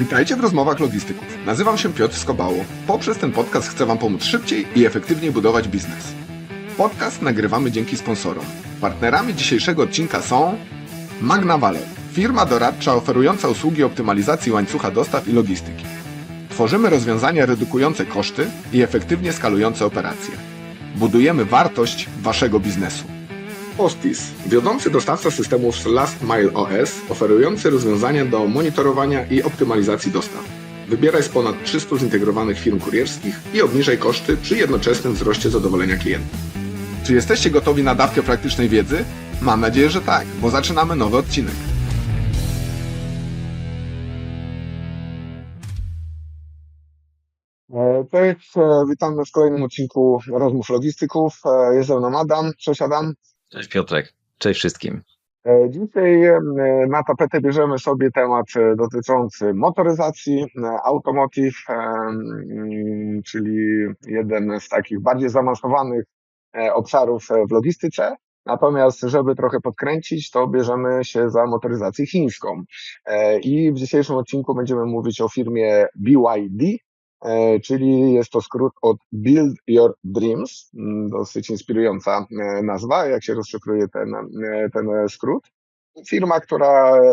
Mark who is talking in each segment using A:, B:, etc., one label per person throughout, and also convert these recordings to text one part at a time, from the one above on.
A: Witajcie w rozmowach logistyków. Nazywam się Piotr Skobało. Poprzez ten podcast chcę Wam pomóc szybciej i efektywniej budować biznes. Podcast nagrywamy dzięki sponsorom. Partnerami dzisiejszego odcinka są Magna Valor, firma doradcza oferująca usługi optymalizacji łańcucha dostaw i logistyki. Tworzymy rozwiązania redukujące koszty i efektywnie skalujące operacje. Budujemy wartość Waszego biznesu. Ostis, wiodący dostawca systemów Last Mile OS, oferujący rozwiązania do monitorowania i optymalizacji dostaw. Wybieraj z ponad 300 zintegrowanych firm kurierskich i obniżaj koszty przy jednoczesnym wzroście zadowolenia klientów. Czy jesteście gotowi na dawkę praktycznej wiedzy? Mam nadzieję, że tak, bo zaczynamy nowy odcinek. E, Cześć, e, witamy w kolejnym odcinku Rozmów Logistyków. E, Jest ze mną Adam. Cześć Adam.
B: Cześć Piotrek, cześć wszystkim.
A: E, Dzisiaj e, na tapetę bierzemy sobie temat e, dotyczący motoryzacji, automotive, czyli jeden z takich bardziej zaawansowanych obszarów w logistyce. Natomiast, żeby trochę podkręcić, to bierzemy się za motoryzację chińską. I w dzisiejszym odcinku będziemy mówić o firmie BYD, czyli jest to skrót od Build Your Dreams. Mm, Dosyć inspirująca e, nazwa, jak się rozszyfruje ten, e, ten skrót. Firma, która e,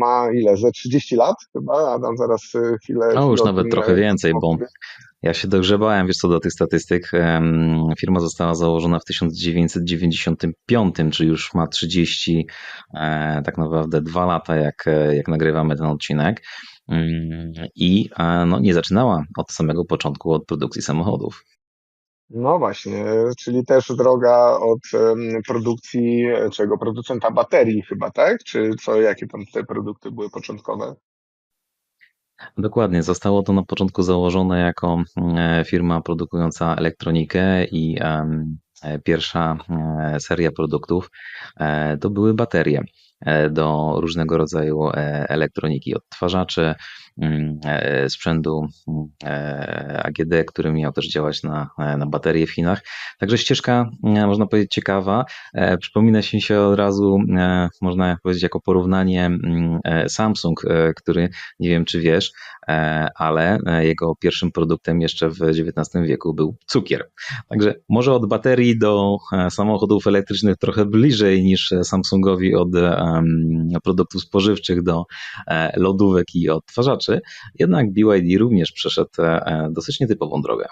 A: ma ile? Ze 30 lat chyba? Adam zaraz e, chwilę.
B: No już nawet trochę
A: e,
B: więcej, bo ja się dogrzebałem, wiesz co, do tych statystyk. Firma została założona w 1995, czyli już ma 30, e, tak naprawdę dwa lata, jak, e, jak nagrywamy ten odcinek. Mm, I no, nie zaczynała od samego początku od produkcji samochodów.
A: No właśnie, czyli też droga od produkcji e, czego? Producenta baterii chyba, tak? Czy co, jakie tam te produkty były początkowe?
B: Dokładnie, zostało to na początku założone jako e, firma produkująca elektronikę i e, pierwsza seria produktów to były baterie do różnego rodzaju e, elektroniki, odtwarzaczy, e, sprzętu mm, e, AGD, który miał też działać na, e, na baterie w Chinach. Także ścieżka, e, można powiedzieć, ciekawa. E, Przypomina się się od razu, e, można powiedzieć, jako porównanie mm, e, Samsung, e, który nie wiem, czy wiesz, e, ale e, jego pierwszym produktem jeszcze w XIX wieku był cukier. Także może od baterii do e, samochodów elektrycznych trochę bliżej niż Samsungowi od produktów spożywczych do e, lodówek i odtwarzaczy, jednak BYD również przeszedł e, dosyć nietypową drogę.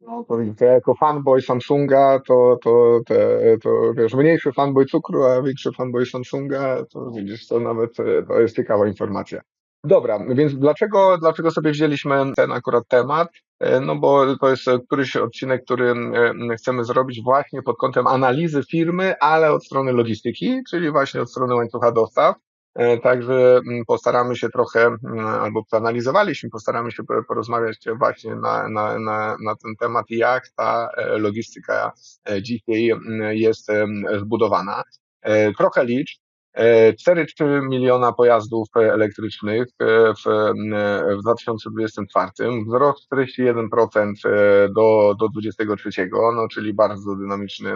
A: No to widzicie, jako fanboy Samsunga, to, to, to wiesz, mniejszy fanboy cukru, a większy fanboy Samsunga, to widzisz, to nawet e, to jest ciekawa informacja. Dobra, więc dlaczego, dlaczego sobie wzięliśmy ten akurat temat? E, No bo to jest e, któryś odcinek, który e, chcemy zrobić właśnie pod kątem analizy firmy, ale od strony logistyki, czyli właśnie od strony łańcucha dostaw. E, Także mm, postaramy się trochę, mm, albo przeanalizowaliśmy, postaramy się po- porozmawiać właśnie na, na, na, na ten temat, jak ta e, logistyka e, dzisiaj mm, jest zbudowana. Trochę liczb. E, 4,3 miliona pojazdów elektrycznych w, w 2024, wzrost 41% e, do, do 23, no czyli bardzo dynamiczny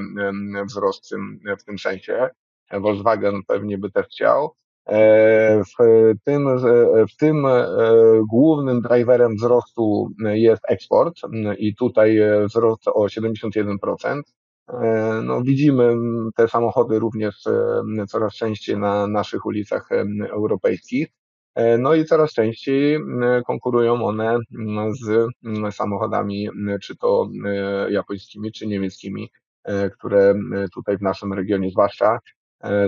A: wzrost w tym, w tym sensie. Volkswagen pewnie by też chciał. E, W tym, w tym e, głównym driverem wzrostu jest eksport i tutaj wzrost o 71%. E, No, widzimy te samochody również coraz częściej na naszych ulicach europejskich. No i coraz częściej konkurują one z samochodami, czy to japońskimi, czy niemieckimi, które tutaj w naszym regionie zwłaszcza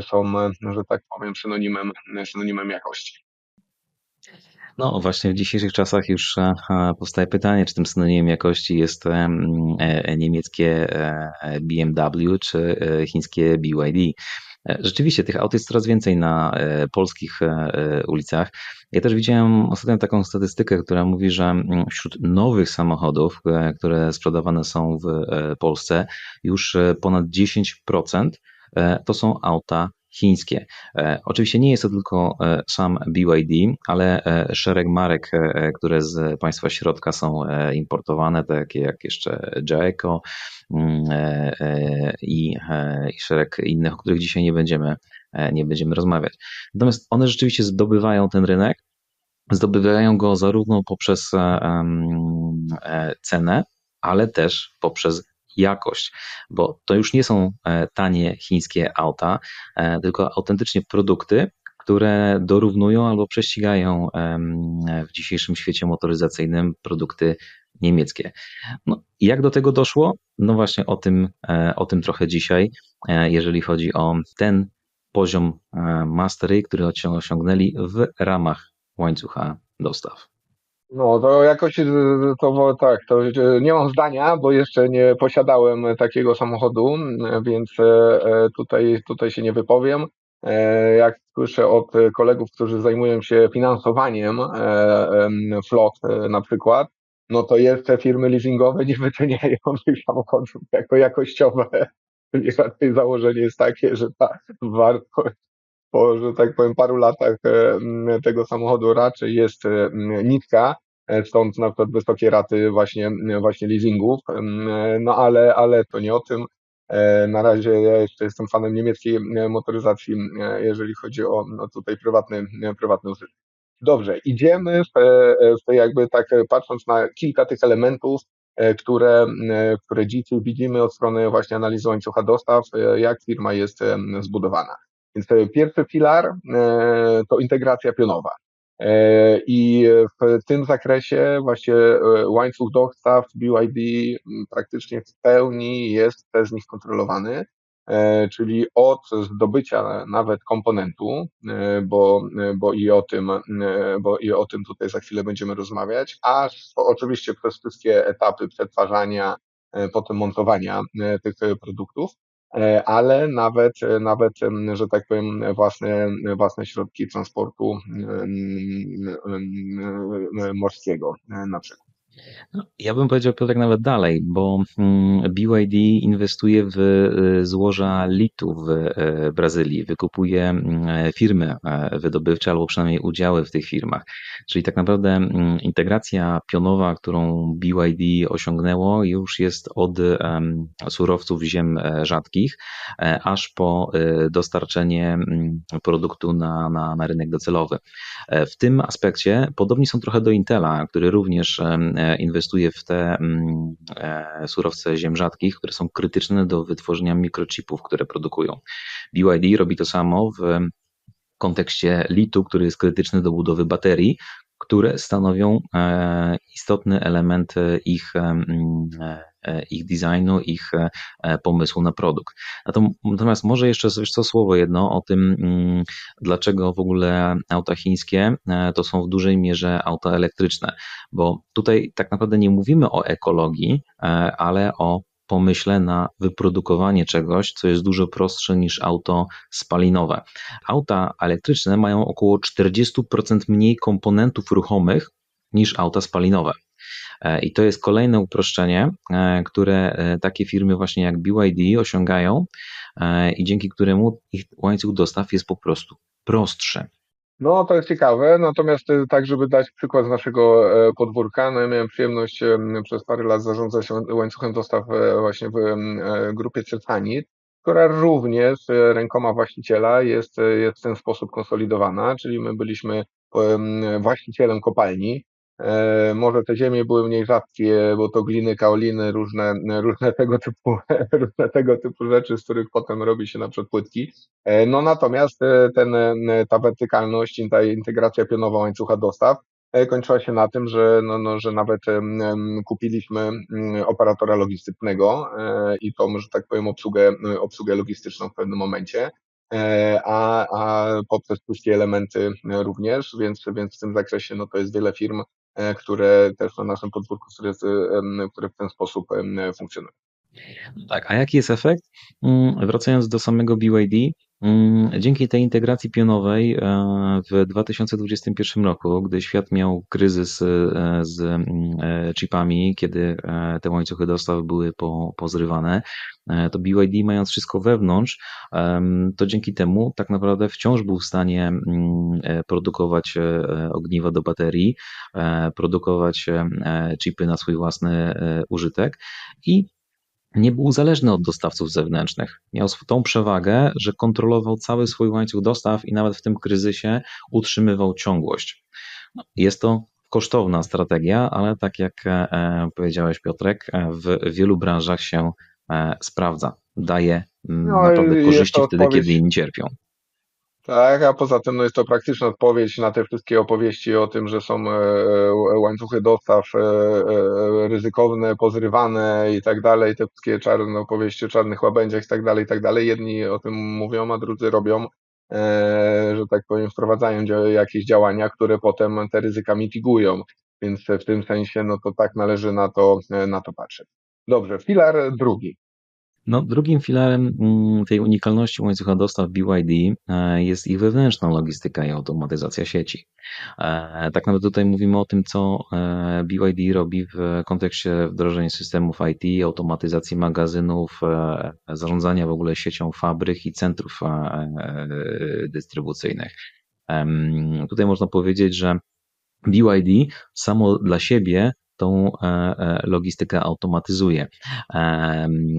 A: są, e, że tak powiem, synonimem, synonimem jakości.
B: No właśnie w dzisiejszych czasach już e, e, powstaje pytanie, czy tym synonimem jakości jest em, e, niemieckie e, BMW czy e, chińskie BYD. E, Rzeczywiście tych aut jest coraz więcej na e, polskich e, e, ulicach. Ja też widziałem ostatnio taką statystykę, która mówi, że wśród nowych samochodów, e, które sprzedawane są w e, Polsce, już e, ponad 10% e, to są auta chińskie. E, Oczywiście nie jest to tylko e, sam BYD, ale e, szereg marek, e, które z państwa środka są e, importowane, takie jak jeszcze Jaeco mm, e, e, i, e, szereg innych, o których dzisiaj nie będziemy, e, nie będziemy rozmawiać. Natomiast one rzeczywiście zdobywają ten rynek zdobywają go zarówno poprzez cenę, ale też poprzez jakość, bo to już nie są tanie chińskie auta, tylko autentycznie produkty, które dorównują albo prześcigają w dzisiejszym świecie motoryzacyjnym produkty niemieckie. No, jak do tego doszło? No właśnie o tym, e, o tym trochę dzisiaj, e, jeżeli chodzi o ten poziom e, mastery, który osiągnęli w ramach łańcucha dostaw.
A: No, to jakoś to tak, to nie mam zdania, bo jeszcze nie posiadałem takiego samochodu, więc tutaj, tutaj się nie wypowiem. Jak słyszę od kolegów, którzy zajmują się finansowaniem flot na przykład, no to jeszcze firmy leasingowe nie wyceniają tych samochodów jako jakościowe. Raczej założenie jest takie, że ta wartość po, że tak powiem, paru latach tego samochodu raczej jest niska, e, stąd na przykład wysokie raty właśnie, właśnie leasingów, no ale, ale to nie o tym. E, na razie ja jeszcze jestem fanem niemieckiej motoryzacji, jeżeli chodzi o no tutaj prywatny, prywatny użytek. Dobrze, idziemy w, w jakby tak patrząc na kilka tych elementów, e, które, e, które dzisiaj widzimy od strony właśnie analizy łańcucha dostaw, e, jak firma jest zbudowana. Więc pierwszy filar to integracja pionowa. I w tym zakresie właśnie łańcuch dostaw BYD praktycznie w pełni jest przez nich kontrolowany. E, czyli od zdobycia nawet komponentu, e, bo, bo, i o tym, e, bo i o tym tutaj za chwilę będziemy rozmawiać, aż oczywiście przez wszystkie etapy przetwarzania, potem montowania tych produktów, ale nawet, nawet, że tak powiem, własne, własne środki transportu morskiego na przykład.
B: No, ja bym powiedział Piotrek nawet dalej, bo mm, BYD inwestuje w y, złoża litu w y, Brazylii, wykupuje mm, firmy e, wydobywcze albo przynajmniej udziały w tych firmach. Czyli tak naprawdę mm, integracja pionowa, którą BYD osiągnęło, już jest od surowców ziem e, rzadkich, e, aż po dostarczenie produktu na, na, na rynek docelowy. W tym aspekcie podobni są trochę do Intela, który również inwestuje w te mm, e, surowce ziem rzadkich, które są krytyczne do wytworzenia mikrochipów, które produkują. BYD robi to samo w kontekście litu, który jest krytyczny do budowy baterii, które stanowią e, istotny element ich mm, E, ich designu, ich e, pomysłu na produkt. Natomiast może jeszcze co słowo jedno o tym, dlaczego w ogóle auta chińskie e, to są w dużej mierze auta elektryczne, bo tutaj tak naprawdę nie mówimy o ekologii, ale o pomyśle na wyprodukowanie czegoś, co jest dużo prostsze niż auto spalinowe. Auta elektryczne mają około 40% mniej komponentów ruchomych niż auta spalinowe. E, I to jest kolejne uproszczenie, e, które e, takie firmy właśnie jak BYD osiągają i dzięki któremu ich łańcuch dostaw jest po prostu prostszy.
A: No, to jest ciekawe. Natomiast tak, żeby dać przykład z naszego podwórka, no ja miałem przyjemność przez parę lat zarządzać łańcuchem dostaw właśnie w grupie Certanit, która również rękoma właściciela jest, jest w ten sposób konsolidowana, czyli my byliśmy właścicielem kopalni, E, może te ziemie były mniej rzadkie, bo to gliny, kaoliny, różne, różne, tego typu, różne tego typu rzeczy, z których potem robi się na przykład płytki. E, no natomiast e, ten, ta wertykalność, ta integracja pionowa łańcucha dostaw kończyła się na tym, że, no, no, że nawet kupiliśmy mm, operatora logistycznego i to, że tak powiem, obsługę, obsługę logistyczną w pewnym momencie. A, a poprzez wszystkie elementy również, więc, więc w tym zakresie no, to jest wiele firm, E, które też na naszym podwórku, które, które w ten sposób funkcjonują.
B: Tak, a jaki jest efekt? Mm, wracając do samego BYD, dzięki tej integracji pionowej e, w 2021 roku, gdy świat miał kryzys e, z mm, chipami, kiedy te łańcuchy dostaw były pozrywane, E, to BYD mając wszystko wewnątrz, to dzięki temu tak naprawdę wciąż był w stanie mm, e, produkować e, ogniwa do baterii, produkować chipy na swój własny użytek i nie był zależny od dostawców zewnętrznych. Miał tą przewagę, że kontrolował cały swój łańcuch dostaw i nawet w tym kryzysie utrzymywał ciągłość. Jest to kosztowna strategia, ale tak jak e, powiedziałeś Piotrek, e, w wielu branżach się e, sprawdza. Daje mm,
A: No
B: naprawdę korzyści wtedy, kiedy
A: odpowiedź.
B: inni cierpią.
A: Tak, a poza tym no jest to praktyczna odpowiedź na te wszystkie opowieści o tym, że są e, e, łańcuchy dostaw e, ryzykowne, pozrywane i tak dalej, te wszystkie czarne opowieści o czarnych łabędziach i tak dalej, i tak dalej. Jedni o tym mówią, a drudzy robią, że tak powiem, wprowadzają jakieś działania, które potem te ryzyka mitigują. Więc w tym sensie, no to tak należy na to, na to patrzeć. Dobrze, filar drugi.
B: No, drugim filarem mm, tej unikalności łańcucha dostaw BYD e, jest ich wewnętrzna logistyka i automatyzacja sieci. E, Tak naprawdę tutaj mówimy o tym, co e, BYD robi w kontekście wdrożenia systemów IT, automatyzacji magazynów, zarządzania w ogóle siecią fabryk i centrów dystrybucyjnych. Tutaj można powiedzieć, że BYD samo dla siebie tą e, e, logistykę automatyzuje.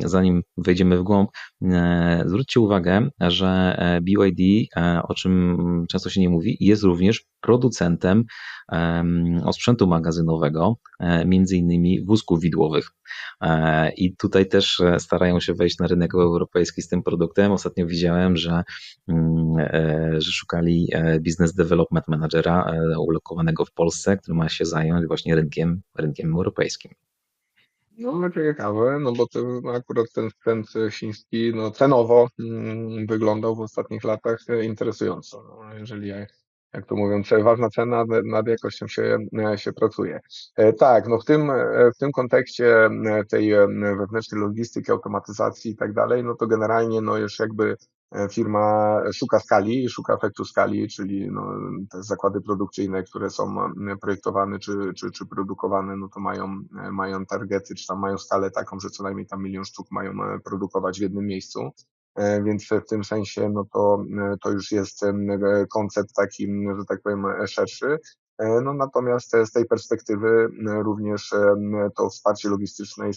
B: Zanim wejdziemy w głąb, e, zwróćcie uwagę, że BYD, o czym często się nie mówi, jest również producentem em, osprzętu magazynowego, między innymi wózków widłowych. E, I tutaj też e, starają się wejść na rynek europejski z tym produktem. Ostatnio widziałem, że, mm, e, że szukali business development managera ulokowanego w Polsce, który ma się zająć właśnie rynkiem, rynkiem europejskim.
A: No, ciekawe, no bo to akurat ten sprzęt chiński, no cenowo mm, wyglądał w ostatnich latach interesująco. No, jeżeli, jak to mówią, ważna cena, nad jakością się, e, się pracuje. E, Tak, no w tym, e, w tym kontekście tej wewnętrznej logistyki, automatyzacji i tak dalej, no to generalnie no już jakby firma szuka skali, szuka efektu skali, czyli no, te zakłady produkcyjne, które są projektowane czy, czy, czy produkowane, no to mają, mają targety, czy tam mają skalę taką, że co najmniej tam milion sztuk mają produkować w jednym miejscu. E, Więc w tym sensie, no to, e, to już jest e, koncept taki, że tak powiem, szerszy. No natomiast z tej perspektywy również to wsparcie logistyczne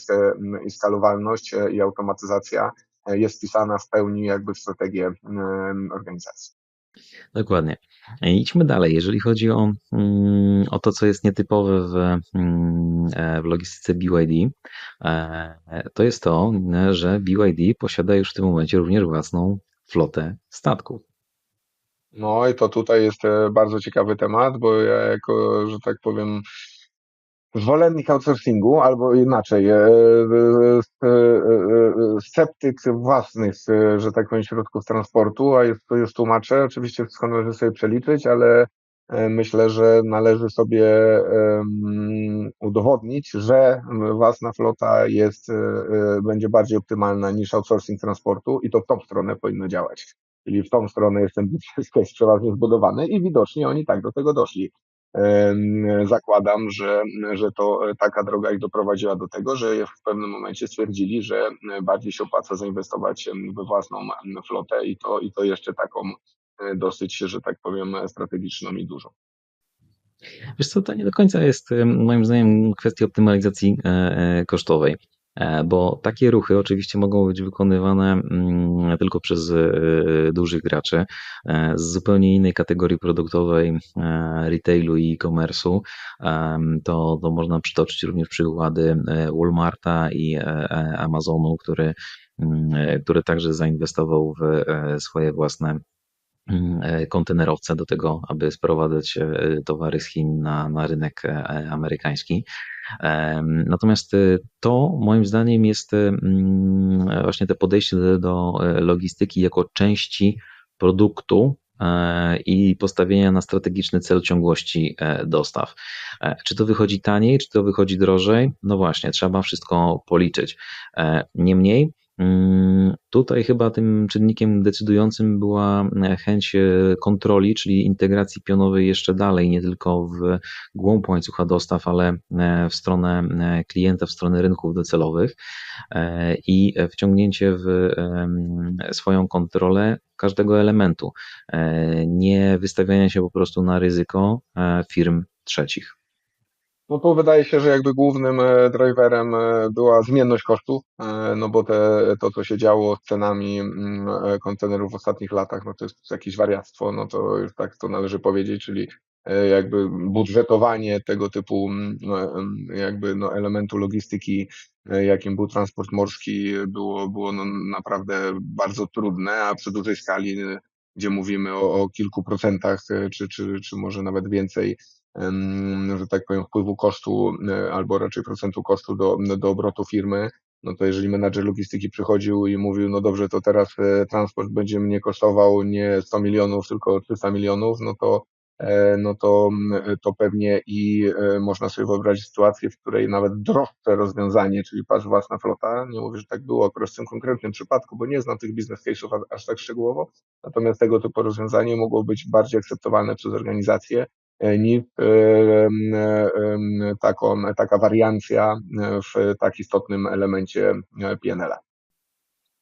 A: i skalowalność i automatyzacja jest wpisana w pełni jakby w strategię organizacji.
B: Dokładnie. E, Idźmy dalej. Jeżeli chodzi o, mm, o to, co jest nietypowe w, mm, e, w logistyce BYD, e, to jest to, że BYD posiada już w tym momencie również własną flotę statków.
A: No i to tutaj jest bardzo ciekawy temat, bo ja jako, że tak powiem, Zwolennik outsourcingu, albo inaczej, e, e, e, sceptyk własnych, że tak powiem, środków transportu, a to już tłumaczę. Oczywiście wszystko należy sobie przeliczyć, ale myślę, że należy sobie udowodnić, że własna flota jest, będzie bardziej optymalna niż outsourcing transportu i to w tą stronę powinno działać. Czyli w tą stronę jest ten biznes przeważnie zbudowany i widocznie oni tak do tego doszli. Zakładam, że, że to e, taka droga ich doprowadziła do tego, że w pewnym momencie stwierdzili, że e, bardziej się opłaca zainwestować we własną flotę i to, i to jeszcze taką e, dosyć, że tak powiem, strategiczną i dużą.
B: Wiesz co, to nie do końca jest moim zdaniem kwestia optymalizacji kosztowej, bo takie ruchy oczywiście mogą być wykonywane mm, tylko przez e, dużych graczy e, z zupełnie innej kategorii produktowej e, retailu i e-commerce'u. To, to można przytoczyć również przykłady e, Walmarta i e, e, Amazonu, który, mm, e, który także zainwestował w e, swoje własne mm, e, kontenerowce do tego, aby sprowadzać e, towary z Chin na, na rynek e, amerykański. Natomiast e, to moim zdaniem jest e, mm, właśnie te podejście do, e, logistyki jako części produktu e, i postawienia na strategiczny cel ciągłości e, dostaw. E, Czy to wychodzi taniej, czy to wychodzi drożej? No właśnie, trzeba wszystko policzyć. Niemniej, Tutaj chyba tym czynnikiem decydującym była e, chęć e, kontroli, czyli integracji pionowej jeszcze dalej, nie tylko w głąb łańcucha dostaw, ale e, w stronę klienta, w stronę rynków docelowych i wciągnięcie w swoją kontrolę każdego elementu. Nie wystawiania się po prostu na ryzyko firm trzecich.
A: No to wydaje się, że jakby głównym e, driverem e, była zmienność kosztów, e, no bo te, to, co się działo z cenami mm, kontenerów w ostatnich latach, no to jest jakieś wariactwo, no to już tak to należy powiedzieć, czyli jakby budżetowanie tego typu jakby no elementu logistyki, jakim był transport morski, było, było no naprawdę bardzo trudne, a przy dużej skali, gdzie mówimy o, o kilku procentach, czy, czy, czy może nawet więcej, że tak powiem, wpływu kosztu, albo raczej procentu kosztu do, do obrotu firmy, no to jeżeli menadżer logistyki przychodził i mówił, no dobrze, to teraz e, transport będzie mnie kosztował nie 100 milionów, tylko 300 milionów, no to e, no to, to pewnie i e, można sobie wyobrazić sytuację, w której nawet droższe rozwiązanie, czyli patrz własna flota, nie mówię, że tak było akurat w tym konkretnym przypadku, bo nie znam tych business case'ów aż tak szczegółowo, natomiast tego typu rozwiązanie mogło być bardziej akceptowalne przez organizację niż taką, taka wariancja w tak istotnym elemencie PNL-a.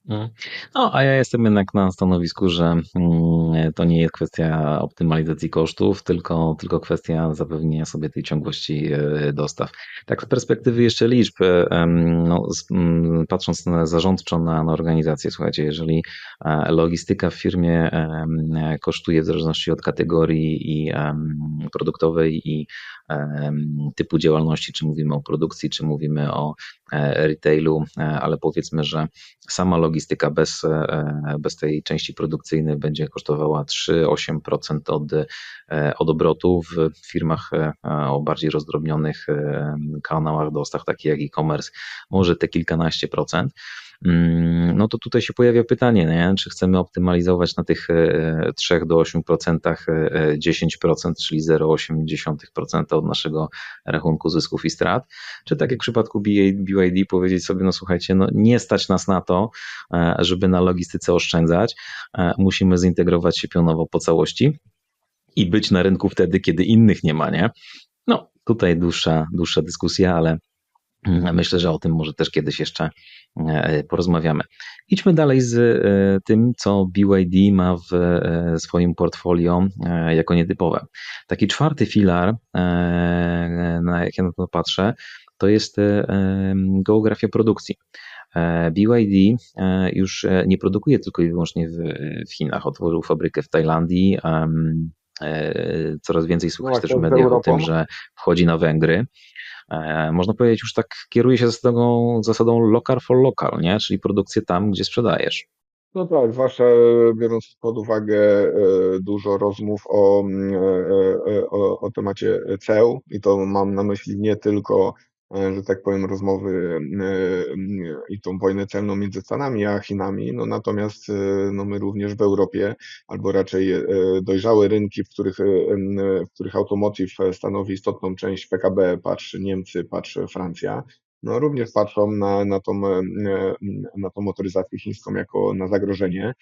B: Mhm. No, a ja jestem jednak na stanowisku, że mm, to nie jest kwestia optymalizacji kosztów, tylko, tylko kwestia zapewnienia sobie tej ciągłości e, dostaw. Tak z perspektywy jeszcze liczb, no, mm, patrząc na, zarządczo na, na organizację, słuchajcie, jeżeli e, logistyka w firmie kosztuje w zależności od kategorii i produktowej i typu działalności, czy mówimy o produkcji, czy mówimy o e, retailu, ale powiedzmy, że sama logistyka bez, e, bez tej części produkcyjnej będzie kosztowała 3-8% od, e, od obrotu w firmach e, o bardziej rozdrobnionych kanałach dostaw, takich jak e-commerce, może te kilkanaście procent. Mm, no to tutaj się pojawia pytanie, nie? czy chcemy optymalizować na tych 3 do 8%, 10%, czyli 0,8% od naszego rachunku zysków i strat, czy tak jak w przypadku BYD powiedzieć sobie, no słuchajcie, no nie stać nas na to, e, żeby na logistyce oszczędzać, e, musimy zintegrować się pionowo po całości i być na rynku wtedy, kiedy innych nie ma, nie? No, tutaj dłuższa, dłuższa dyskusja, ale mm, myślę, że o tym może też kiedyś jeszcze E, porozmawiamy. Idźmy dalej z e, tym, co BYD ma w e, swoim portfolio jako nietypowe. Taki czwarty filar, na jak ja na to patrzę, to jest geografia produkcji. BYD już nie produkuje tylko i wyłącznie w, Chinach. Otworzył fabrykę w Tajlandii. Coraz więcej słuchać no, też w mediach o tym, że wchodzi na Węgry. E, można powiedzieć, już tak kieruje się zasadą, zasadą local for local, nie? czyli produkcję tam, gdzie sprzedajesz.
A: No tak, zwłaszcza biorąc pod uwagę e, dużo rozmów o, mm, e, o, o temacie ceł i to mam na myśli nie tylko E, że tak powiem, rozmowy e, i tą wojnę celną między Stanami a Chinami. No natomiast e, no my również w Europie, albo raczej dojrzałe rynki, w których, w których automotive stanowi istotną część PKB, patrzy Niemcy, patrzy Francja, no również patrzą na, na, tą, na tą motoryzację chińską jako na zagrożenie.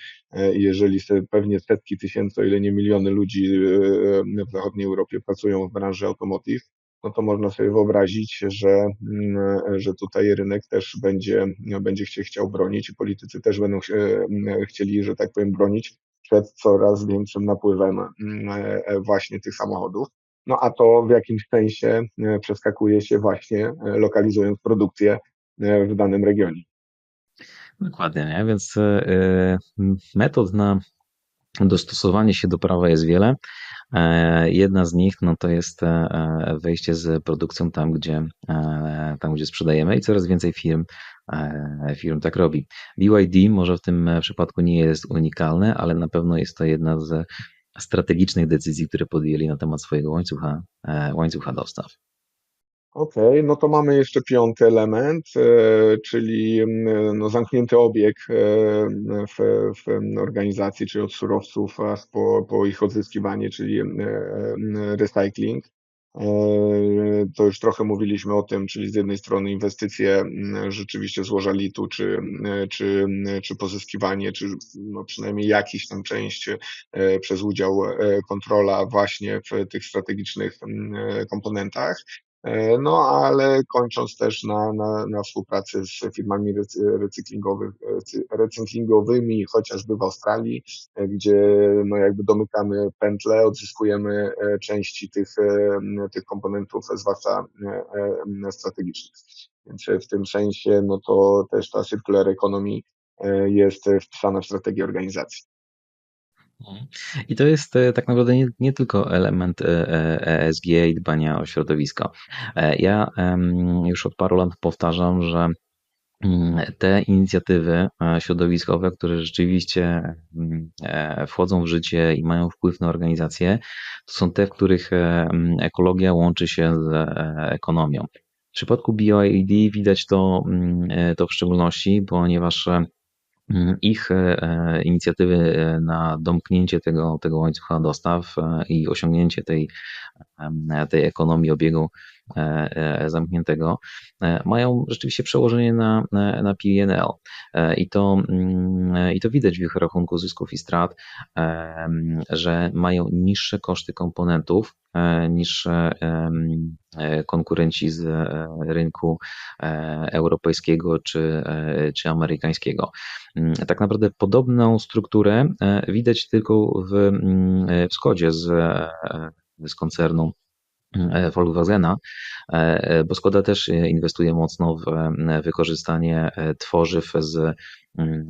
A: Jeżeli pewnie setki tysięcy, o ile nie miliony ludzi w zachodniej Europie pracują w branży automotive, no to można sobie wyobrazić, że, mm, że tutaj rynek też będzie, będzie się chciał bronić i politycy też będą mm, chcieli, że tak powiem, bronić przed coraz większym napływem mm, e, właśnie tych samochodów. No a to w jakimś sensie e, przeskakuje się właśnie e, lokalizując produkcję w danym regionie.
B: Dokładnie, nie? więc metod na dostosowanie się do prawa jest wiele. E, jedna z nich no to jest e, e, wejście z produkcją tam, gdzie, tam, gdzie sprzedajemy i coraz więcej firm, firm tak robi. BYD może w tym przypadku nie jest unikalne, ale na pewno jest to jedna z strategicznych decyzji, które podjęli na temat swojego łańcucha, łańcucha dostaw.
A: Okej, no to mamy jeszcze piąty element, e, czyli no, zamknięty obieg e, w, w organizacji, czyli od surowców aż po, po ich odzyskiwanie, czyli e, recycling. To już trochę mówiliśmy o tym, czyli z jednej strony inwestycje rzeczywiście złoża litu, czy, czy, czy pozyskiwanie, czy no przynajmniej jakiś tam część przez udział kontrola właśnie w tych strategicznych komponentach. E, no ale kończąc też na, na, na współpracy z firmami recyklingowymi, chociażby w Australii, e, gdzie no jakby domykamy pętle, odzyskujemy e, części tych, tych komponentów, zwłaszcza strategicznych. Więc w tym sensie, no to też ta circular economy jest wpisana w strategię organizacji.
B: Mhm. I to jest e, tak naprawdę nie, nie tylko element e, e, ESG i dbania o środowisko. Ja już od paru lat powtarzam, że mm, te inicjatywy środowiskowe, które rzeczywiście mm, wchodzą w życie i mają wpływ na organizację, to są te, w których mm, ekologia łączy się z ekonomią. W przypadku BioID widać to, to w szczególności, ponieważ Mm, ich e, e, inicjatywy e, na domknięcie tego, tego łańcucha dostaw i osiągnięcie tej, tej ekonomii obiegu zamkniętego mają rzeczywiście przełożenie na, na PNL i to, mm, i to widać w ich rachunku zysków i strat, że mają niższe koszty komponentów niż konkurenci z rynku europejskiego czy, czy amerykańskiego. Mm, tak naprawdę podobną strukturę e, widać tylko w, mm, e, w Skodzie z, e, z koncernu Volkswagena, bo Skoda też inwestuje mocno w wykorzystanie tworzyw z Mm,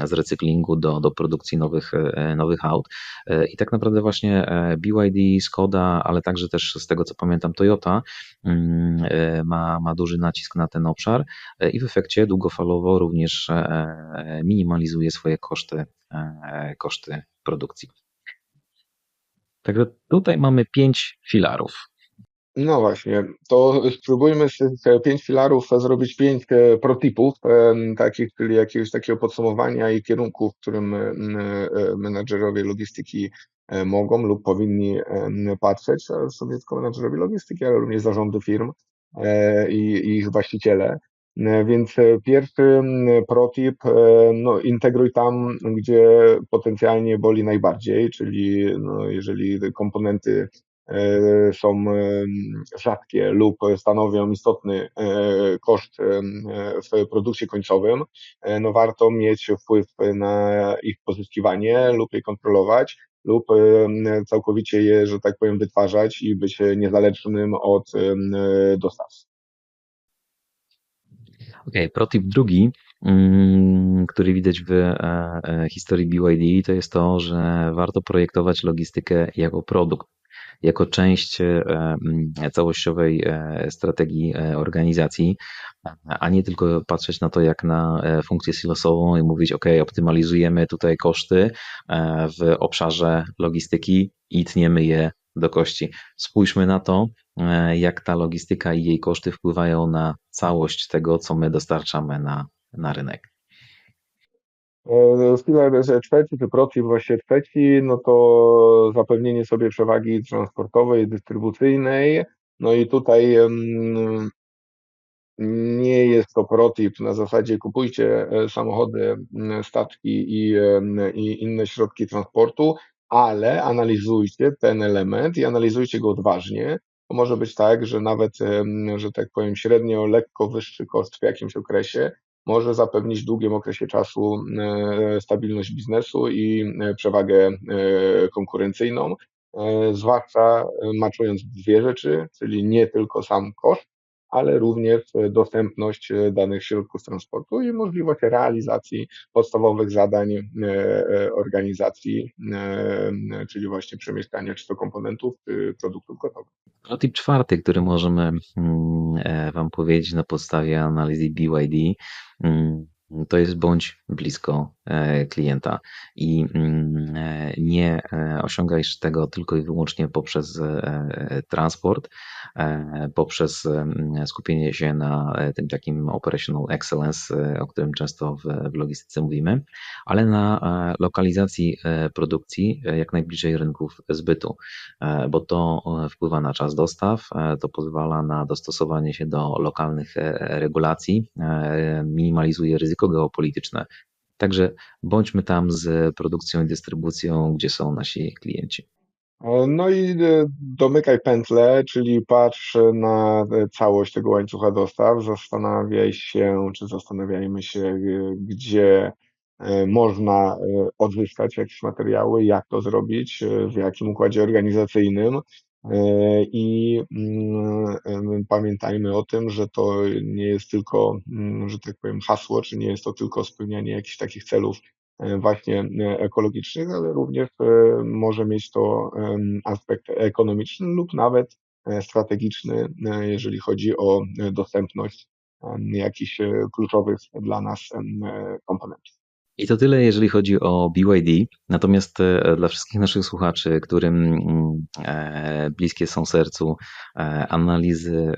B: e, z recyklingu do, do produkcji nowych, e, nowych aut. E, I tak naprawdę właśnie BYD, Skoda, ale także też z tego co pamiętam Toyota mm, ma, ma duży nacisk na ten obszar i w efekcie długofalowo również minimalizuje swoje koszty, koszty produkcji. Także tutaj mamy pięć filarów.
A: No właśnie, to spróbujmy z tych pięć filarów zrobić pięć e, protipów, takich, czyli jakiegoś takiego podsumowania i kierunków, w którym e, menadżerowie logistyki e, mogą lub powinni patrzeć, sobie tylko menadżerowie logistyki, ale również zarządy firm i ich właściciele. Więc pierwszy protip, no, integruj tam, gdzie potencjalnie boli najbardziej, czyli no, jeżeli komponenty E, są rzadkie lub stanowią istotny e, koszt w produkcie końcowym, e, no warto mieć wpływ na ich pozyskiwanie lub je kontrolować, lub całkowicie je, że tak powiem, wytwarzać i być niezależnym od dostaw.
B: Okej, okay, protip drugi, mm, który widać w historii BYD, to jest to, że warto projektować logistykę jako produkt jako część e, mm, całościowej e, strategii e, organizacji, a nie tylko patrzeć na to jak na funkcję silosową i mówić, OK, optymalizujemy tutaj koszty w obszarze logistyki i tniemy je do kości. Spójrzmy na to, jak ta logistyka i jej koszty wpływają na całość tego, co my dostarczamy na, na rynek.
A: Filar trzeci, czy protip właśnie trzeci, no to zapewnienie sobie przewagi transportowej, dystrybucyjnej. No i tutaj nie jest to protip na zasadzie kupujcie e, samochody, statki i, i inne środki transportu, ale analizujcie ten element i analizujcie go odważnie. To może być tak, że nawet, że tak powiem, średnio lekko wyższy koszt w jakimś okresie może zapewnić w długim okresie czasu e, stabilność biznesu i e, przewagę e, konkurencyjną, zwłaszcza maczując dwie rzeczy, czyli nie tylko sam koszt, ale również dostępność danych środków transportu i możliwość realizacji podstawowych zadań organizacji, czyli właśnie przemieszczania czy to komponentów, czy produktów gotowych.
B: Protip czwarty, który możemy mm, Wam powiedzieć na podstawie analizy BYD, Mm, to jest bądź blisko e, klienta i mm, e, nie e, osiągajesz tego tylko i wyłącznie poprzez transport, poprzez mm, skupienie się na tym takim operational excellence, o którym często w, w logistyce mówimy, ale na lokalizacji produkcji jak najbliżej rynków zbytu, bo to wpływa na czas dostaw, to pozwala na dostosowanie się do lokalnych regulacji, minimalizuje ryzyko geopolityczne. Także bądźmy tam z produkcją i dystrybucją, gdzie są nasi klienci.
A: No i e, domykaj pętlę, czyli patrz na e, całość tego łańcucha dostaw, zastanawiaj się, czy zastanawiajmy się, e, gdzie można odzyskać jakieś materiały, jak to zrobić, w jakim układzie organizacyjnym. E, I mm, pamiętajmy o tym, że to nie jest tylko, mm, że tak powiem, hasło, czy nie jest to tylko spełnianie jakichś takich celów e, właśnie e, ekologicznych, ale również e, może mieć to aspekt ekonomiczny lub nawet e, strategiczny, e, jeżeli chodzi o e, dostępność jakichś e, kluczowych dla nas e, komponentów.
B: I to tyle, jeżeli chodzi o BYD. Natomiast e, dla wszystkich naszych słuchaczy, którym mm, e, bliskie są sercu e, analizy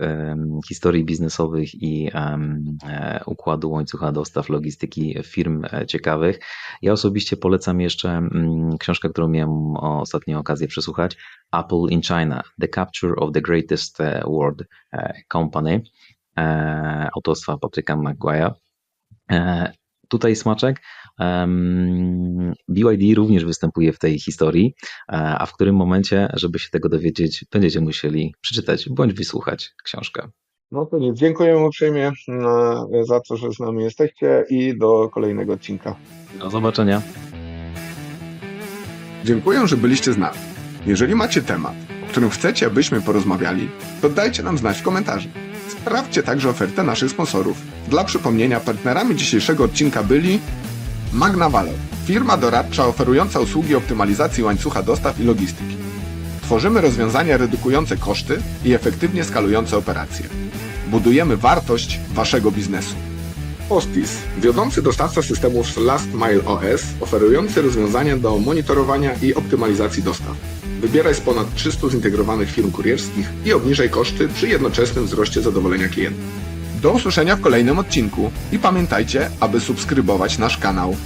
B: historii biznesowych i układu łańcucha dostaw logistyki firm ciekawych, ja osobiście polecam jeszcze mm, książkę, którą miałem ostatnio okazję przesłuchać. Apple in China: The Capture of the Greatest World Company autorstwa Patryka Maguire. E, Tutaj smaczek. BYD również występuje w tej historii, e, a w którym momencie, żeby się tego dowiedzieć, będziecie musieli przeczytać bądź wysłuchać książkę.
A: No to nic, dziękujemy uprzejmie e, za to, że z nami jesteście i do kolejnego odcinka.
B: Do zobaczenia.
A: Dziękuję, że byliście z nami. Jeżeli macie temat, o którym chcecie, abyśmy porozmawiali, to dajcie nam znać w komentarzu. Sprawdźcie także ofertę naszych sponsorów. Dla przypomnienia, partnerami dzisiejszego odcinka byli Magna Valor, firma doradcza oferująca usługi optymalizacji łańcucha dostaw i logistyki. Tworzymy rozwiązania redukujące koszty i efektywnie skalujące operacje. Budujemy wartość waszego biznesu. Postis, wiodący dostawca systemów Last Mile OS, oferujący rozwiązania do monitorowania i optymalizacji dostaw. Wybieraj z ponad 300 zintegrowanych firm kurierskich i obniżaj koszty przy jednoczesnym wzroście zadowolenia klienta. Do usłyszenia w kolejnym odcinku i pamiętajcie, aby subskrybować nasz kanał.